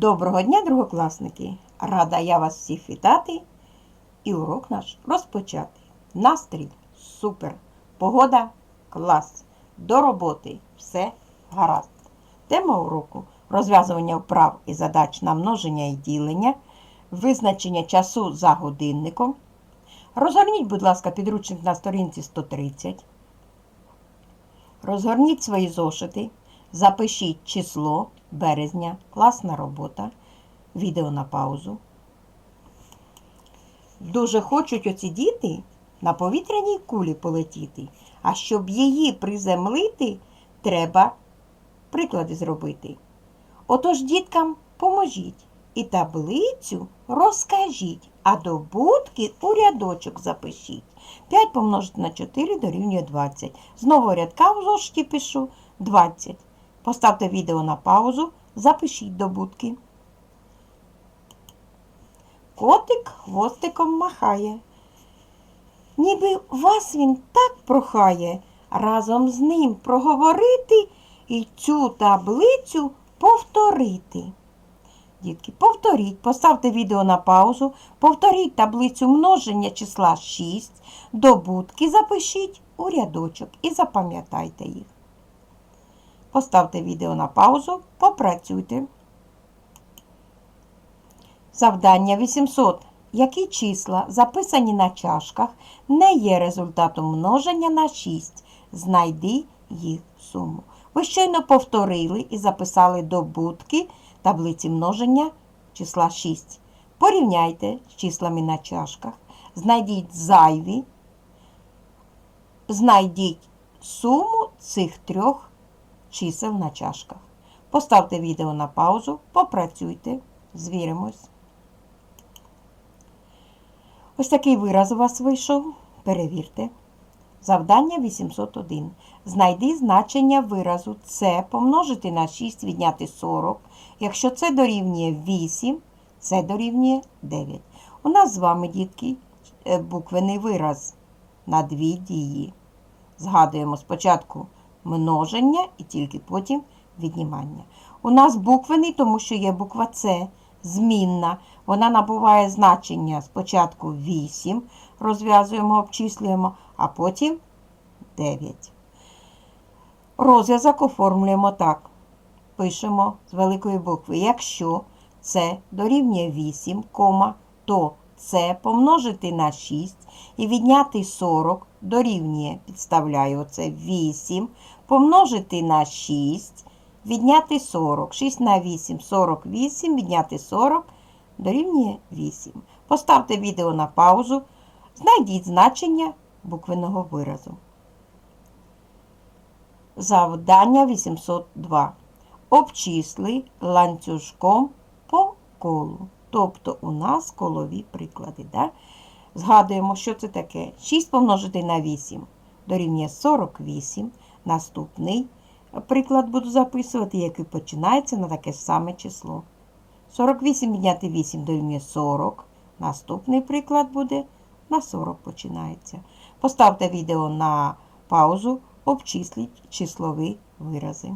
Доброго дня, другокласники! Рада я вас всіх вітати і урок наш розпочати. Настрій супер! Погода клас! До роботи все гаразд. Тема уроку розв'язування вправ і задач на множення і ділення, визначення часу за годинником. Розгорніть, будь ласка, підручник на сторінці 130. Розгорніть свої зошити. Запишіть число березня, класна робота, відео на паузу. Дуже хочуть оці діти на повітряній кулі полетіти, а щоб її приземлити, треба приклади зробити. Отож, діткам поможіть і таблицю розкажіть, а до будки у рядочок запишіть. 5 помножити на 4 дорівнює 20. Знову рядка в зошиті пишу 20. Поставте відео на паузу, запишіть до будки. Котик хвостиком махає. Ніби вас він так прохає, разом з ним проговорити і цю таблицю повторити. Дітки, повторіть, поставте відео на паузу, повторіть таблицю множення числа 6, до будки запишіть у рядочок і запам'ятайте їх. Поставте відео на паузу, попрацюйте. Завдання 800. Які числа, записані на чашках, не є результатом множення на 6? Знайди їх суму. Ви щойно повторили і записали до будки таблиці множення числа 6. Порівняйте з числами на чашках. Знайдіть зайві. Знайдіть суму цих трьох чисел на чашках. Поставте відео на паузу, попрацюйте, звіримось. Ось такий вираз у вас вийшов. Перевірте. Завдання 801. Знайди значення виразу С помножити на 6 відняти 40. Якщо це дорівнює 8, це дорівнює 9. У нас з вами, дітки, е, буквений вираз на дві дії. Згадуємо спочатку множення і тільки потім віднімання. У нас буквений, тому що є буква С, змінна. Вона набуває значення спочатку 8, розв'язуємо, обчислюємо, а потім 9. Розв'язок оформлюємо так. Пишемо з великої букви. Якщо це дорівнює 8, то це помножити на 6 і відняти 40 дорівнює, підставляю оце 8, помножити на 6, відняти 40. 6 на 8 48, відняти 40 дорівнює 8. Поставте відео на паузу, знайдіть значення буквеного виразу. Завдання 802. Обчисли ланцюжком по колу. Тобто у нас колові приклади. Да? Згадуємо, що це таке. 6 помножити на 8 дорівнює 48. Наступний приклад буду записувати, який починається на таке саме число. 48 відняти 8 дорівнює 40. Наступний приклад буде на 40 починається. Поставте відео на паузу, обчисліть числові вирази.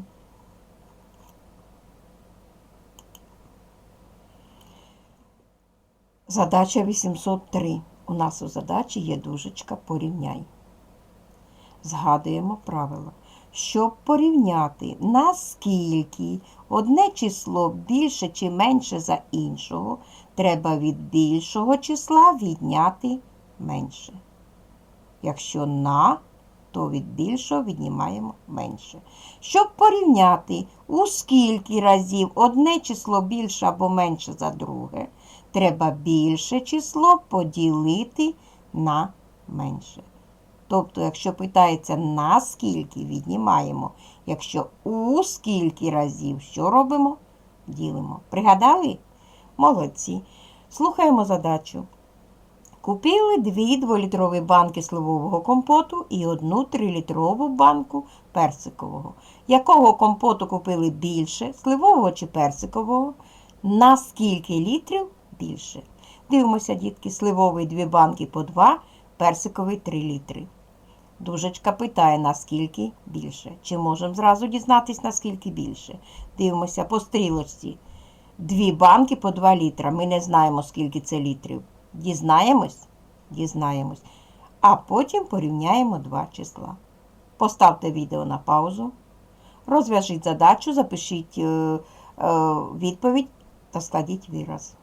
Задача 803. У нас у задачі є дужечка порівняй. Згадуємо правило. Щоб порівняти, наскільки одне число більше чи менше за іншого, треба від більшого числа відняти менше. Якщо на, то від більшого віднімаємо менше. Щоб порівняти, у скільки разів одне число більше або менше за друге, треба більше число поділити на менше. Тобто, якщо питається на скільки, віднімаємо. Якщо у скільки разів, що робимо? Ділимо. Пригадали? Молодці. Слухаємо задачу. Купили дві дволітрові банки сливового компоту і одну трилітрову банку персикового. Якого компоту купили більше, сливового чи персикового? На скільки літрів більше? Дивимося, дітки, сливовий дві банки по 2, персиковий 3 літри. Дужечка питає, наскільки більше. Чи можемо зразу дізнатись, наскільки більше? Дивимося по стрілочці. дві банки по 2 літра. Ми не знаємо, скільки це літрів. Дізнаємось? Дізнаємось. А потім порівняємо два числа. Поставте відео на паузу. Розв'яжіть задачу, запишіть е, е, відповідь та складіть вираз.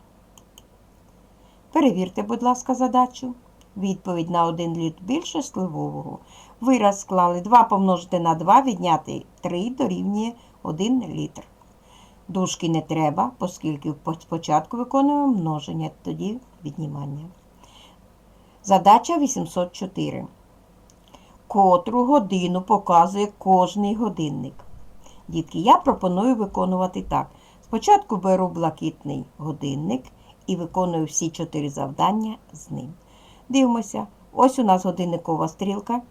Перевірте, будь ласка, задачу. Відповідь на 1 літр більше сливового. Вираз склали 2 помножити на 2, відняти 3 дорівнює 1 літр. Дужки не треба, оскільки спочатку виконуємо множення, тоді віднімання. Задача 804. Котру годину показує кожний годинник. Дітки, я пропоную виконувати так. Спочатку беру блакитний годинник і виконую всі чотири завдання з ним. Дивимося, ось у нас годинникова стрілка.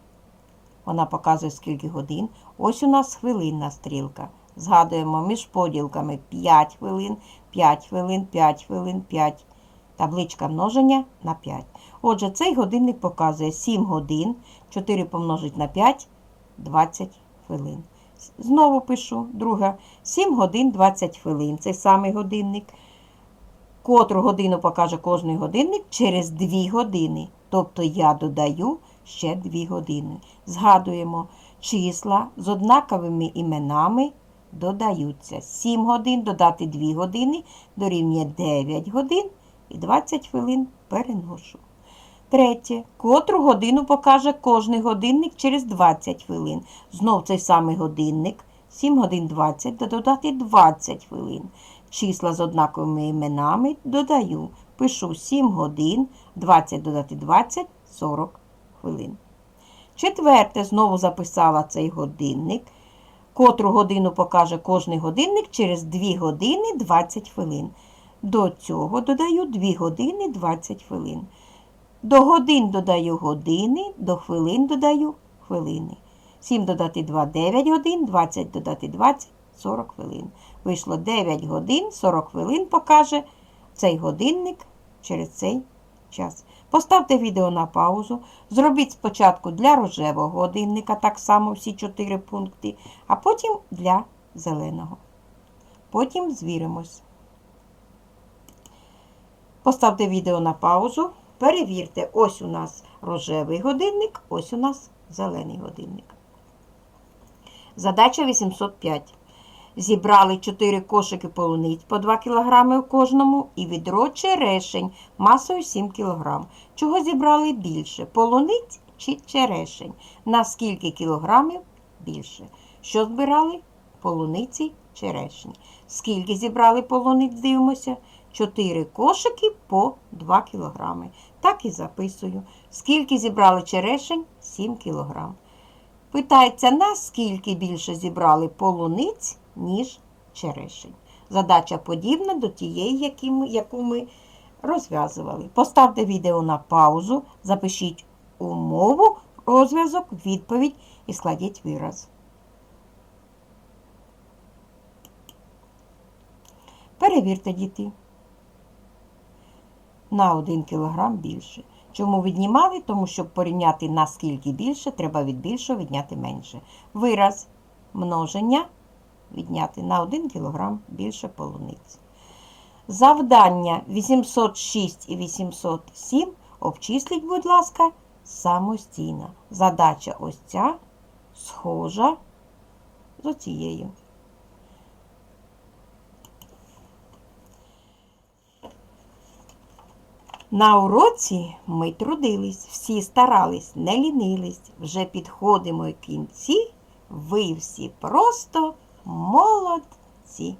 Вона показує скільки годин. Ось у нас хвилинна стрілка. Згадуємо між поділками 5 хвилин, 5 хвилин, 5 хвилин, 5. Табличка множення на 5. Отже, цей годинник показує 7 годин. 4 помножить на 5 20 хвилин. Знову пишу, друга 7 годин 20 хвилин. Цей самий годинник. Котру годину покаже кожний годинник через 2 години. Тобто я додаю ще 2 години. Згадуємо, числа з однаковими іменами додаються. 7 годин додати 2 години дорівнює 9 годин і 20 хвилин переношу. Третє. Котру годину покаже кожний годинник через 20 хвилин. Знов цей самий годинник. 7 годин 20 додати 20 хвилин. Числа з однаковими іменами додаю. Пишу 7 годин, 20 додати 20 40 хвилин. Четверте, знову записала цей годинник. Котру годину покаже кожний годинник через 2 години 20 хвилин. До цього додаю 2 години 20 хвилин. До годин додаю години, до хвилин додаю хвилини. 7 додати 2 9 годин, 20 додати 20 40 хвилин. Вийшло 9 годин, 40 хвилин покаже цей годинник через цей час. Поставте відео на паузу. Зробіть спочатку для рожевого годинника так само всі 4 пункти, а потім для зеленого. Потім звіримось. Поставте відео на паузу. Перевірте, ось у нас рожевий годинник, ось у нас зелений годинник. Задача 805. Зібрали 4 кошики полуниць по 2 кг у кожному і відро черешень масою 7 кг. Чого зібрали більше? Полуниць чи черешень? На скільки кілограмів більше? Що збирали? Полуниці черешні. Скільки зібрали полуниць, дивимося? 4 кошики по 2 кг. Так і записую. Скільки зібрали черешень? 7 кг. Питається, наскільки більше зібрали полуниць, ніж черешень. Задача подібна до тієї, яку ми розв'язували. Поставте відео на паузу, запишіть умову, розв'язок, відповідь і складіть вираз. Перевірте, діти. На 1 кг більше. Чому віднімали? Тому щоб порівняти наскільки більше, треба від більшого відняти менше. Вираз множення відняти на 1 кг більше полуниць. Завдання 806 і 807 обчисліть, будь ласка, самостійно. Задача ось ця схожа з оцією. На уроці ми трудились, всі старались, не лінились. Вже підходимо к кінці. Ви всі просто молодці.